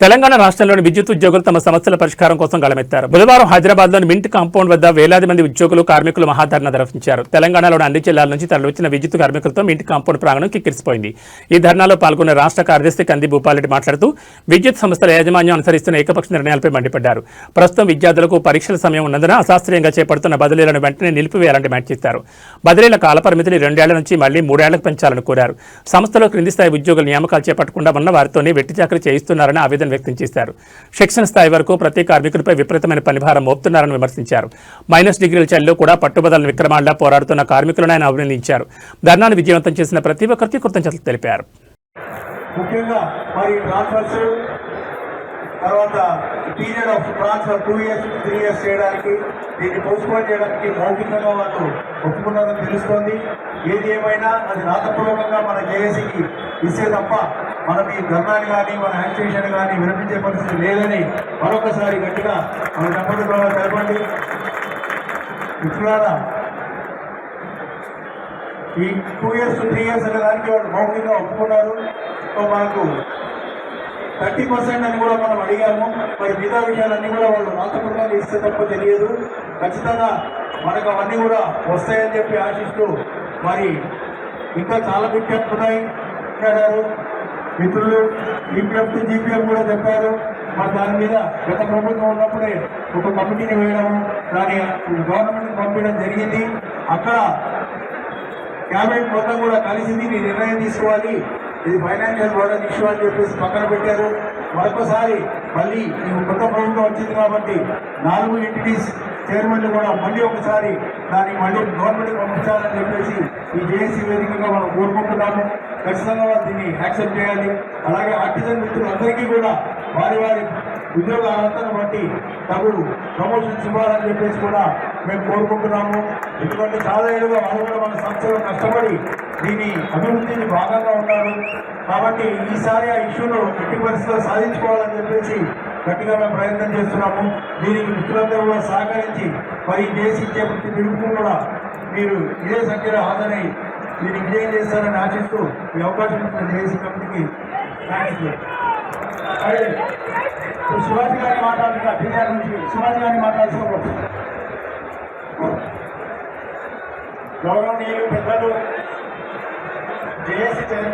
తెలంగాణ రాష్ట్రంలోని విద్యుత్ ఉద్యోగులు తమ సమస్యల పరిష్కారం కోసం గళమెత్తారు. బుధవారం హైదరాబాద్లోని మింట్ కాంపౌండ్ వద్ద వేలాది మంది ఉద్యోగులు కార్మికులు మహాధర్నా నిర్వహించారు. తెలంగాణలోని అన్ని జిల్లాల నుంచి తరలివచ్చిన విద్యుత్ కార్మికులతో మింట్ కాంపౌండ్ ప్రాంగణం కిక్కిరిసిపోయింది. ఈ ధర్నాలో పాల్గొన్న రాష్ట్ర కార్యదర్శి కంది భూపాలరెడ్డి మాట్లాడుతూ విద్యుత్ సంస్థల యాజమాన్యం అనుసరిస్తున్న ఏకపక్ష నిర్ణయాలపై మండిపడ్డారు. ప్రస్తుతం విద్యార్థులకు పరీక్షల సమయం ఉన్నందున అశాస్త్రీయంగా చేపడుతున్న బదిలీలను వెంటనే నిలిపివేయాలని డిమాండ్ చేశారు బదిలీల కాలపరిమితిని రెండేళ్ళ నుంచి మళ్ళీ మూడేళ్ళకు పెంచాలని కోరారు. సంస్థలో క్రింది స్థాయి ఉద్యోగుల నియామకాలు చేపట్టకుండా ఉన్న వారితోనే వెట్టి చాకరీ చేయిస్తున్నారని ఆవేదన ఆవేదన వ్యక్తం చేశారు. శిక్షణ స్థాయి వరకు ప్రతి కార్మికుడిపై విపరీతమైన పనిభారం మోపుతున్నారని విమర్శించారు. మైనస్ డిగ్రీల చలిలో కూడా పట్టుబదలని విక్రమాల్లా పోరాడుతున్న కార్మికులను ఆయన అభినందించారు. ధర్నాను విజయవంతం చేసిన ప్రతి ఒక్కరికి కృతజ్ఞతలు తెలిపారు. ముఖ్యంగా మరి ట్రాన్స్ఫర్స్ తర్వాత period of transfer two years three years చేయడానికి దీన్ని పోస్ట్పోన్ చేయడానికి మౌఖికంగా వాళ్ళు ఒప్పుకున్నారని తెలుస్తోంది. ఏది ఏమైనా అది రాతపూర్వకంగా మన జేఏసీకి ఇస్తే తప్ప మనం ఈ ధర్నాలు కానీ మన యాక్టివేషన్ కానీ వినిపించే పరిస్థితి లేదని మరొకసారి గట్టిగా మన చెప్పండి ద్వారా తెలపండి. మిత్రులారా ఈ టూ ఇయర్స్ త్రీ ఇయర్స్ అనే దానికి వాళ్ళు మౌఖికంగా ఒప్పుకున్నారు. సో మనకు థర్టీ పర్సెంట్ అని కూడా మనం అడిగాము. మరి మిగతా విషయాలన్నీ కూడా వాళ్ళు రాతపూర్వకంగా ఇస్తే తప్ప తెలియదు. ఖచ్చితంగా మనకు అవన్నీ కూడా వస్తాయని చెప్పి ఆశిస్తూ మరి ఇంకా చాలా విజ్ఞప్తి ఉన్నాయి మిత్రులు ఈపీఎఫ్ జీపీఎఫ్ కూడా చెప్పారు. మరి దాని మీద గత ప్రభుత్వం ఉన్నప్పుడే ఒక కమిటీని వేయడం దాని గవర్నమెంట్ పంపించడం జరిగింది. అక్కడ క్యాబినెట్ మొత్తం కూడా కలిసి దీన్ని నిర్ణయం తీసుకోవాలి. ఇది ఫైనాన్షియల్ బోర్డర్ ఇష్యూ అని చెప్పేసి పక్కన పెట్టారు. మరొకసారి మళ్ళీ ఈ కొత్త ప్రభుత్వం వచ్చింది కాబట్టి నాలుగు ఎంటిటీస్ చైర్మన్లు కూడా మళ్ళీ ఒకసారి దాన్ని మళ్ళీ గవర్నమెంట్కి పంపించాలని చెప్పేసి ఈ జేఏసీ వేదికగా మనం కోరుకుంటున్నాము. ఖచ్చితంగా వాళ్ళు దీన్ని యాక్సెప్ట్ చేయాలి. అలాగే ఆర్టిజన్ మిత్రులందరికీ కూడా వారి వారి ఉద్యోగ అర్హతను బట్టి తగు ప్రమోషన్స్ ఇవ్వాలని చెప్పేసి కూడా మేము కోరుకుంటున్నాము. ఎందుకంటే చాలా ఏళ్ళుగా వాళ్ళు కూడా మన సంస్థలో కష్టపడి దీని అభివృద్ధిని భాగంగా ఉన్నారు. కాబట్టి ఈసారి ఆ ఇష్యూను ఎట్టి పరిస్థితుల్లో సాధించుకోవాలని చెప్పేసి గట్టిగా మేము ప్రయత్నం చేస్తున్నాము. దీనికి మిత్రులందరూ కూడా సహకరించి మరి చేసి ఇచ్చే ప్రతి కూడా మీరు ఇదే సంఖ్యలో హాజరై దీన్ని విజయం చేస్తారని ఆశిస్తూ ఈ అవకాశం ఇచ్చిన జేసీ కమిటీకి ఇప్పుడు శివాజీ గారిని మాట్లాడుతున్నా బీహార్ నుంచి శివాజీ గారిని మాట్లాడుతూ గౌరవనీయులు పెద్దలు జేఏసీ